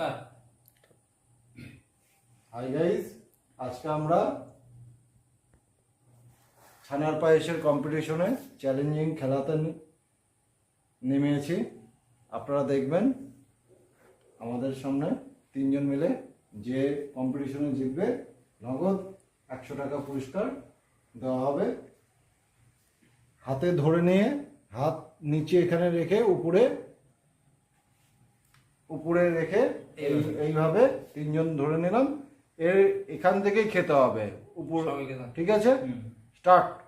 Sir hi guys আজকে আমরা ছানার পায়েসের কম্পিটিশনে চ্যালেঞ্জিং খেলাতে নেমেছি। আপনারা দেখবেন আমাদের সামনে তিনজন মিলে যে কম্পিটিশনে জিতবে, নগদ একশো টাকা পুরস্কার দেওয়া হবে। হাতে ধরে নিয়ে, হাত নিচে এখানে রেখে উপরে উপরে রেখে এই- এইভাবে তিনজন ধরে নিলাম। এর এখান থেকেই খেতে হবে। উপর ঠিক আছে? স্টার্ট।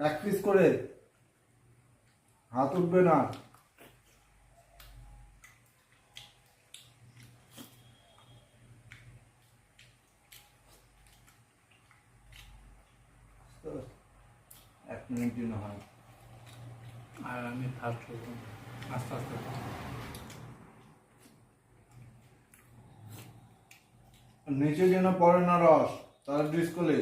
এক পিস করে। হাত উঠবে না। এক মিনিট না হয়। আর আমি ফার্স্ট আস্তে আস্তে। নিচে যেন পড়ে না রস তার ডিসকলে।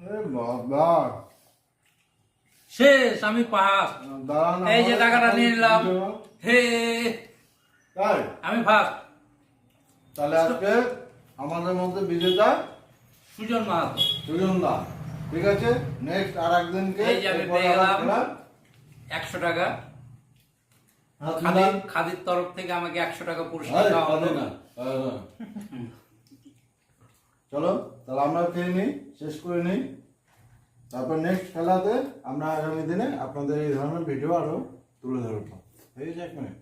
এ বাবা। শেষ আমি পাস দাঁড়ান এই যে টাকাটা নিয়ে নিলাম। হে। তাই? আমি ফার্স্ট। তাহলে আজকে আমাদের মধ্যে বিজেতা সুজন মাহাতো। সুজন দা। ঠিক আছে? নেক্সট আর একদিনকে। একশো টাকা। খাদির খাদির তরফ থেকে আমাকে একশো টাকা পুরস্কার দেওয়া হলো। না। চলো তাহলে আমরা খেয়ে নিই শেষ করে নিই। তারপর নেক্সট খেলাতে আমরা আগামী দিনে আপনাদের এই ধরনের ভিডিও আরও তুলে ধরবো। ঠিক আছে এক মিনিট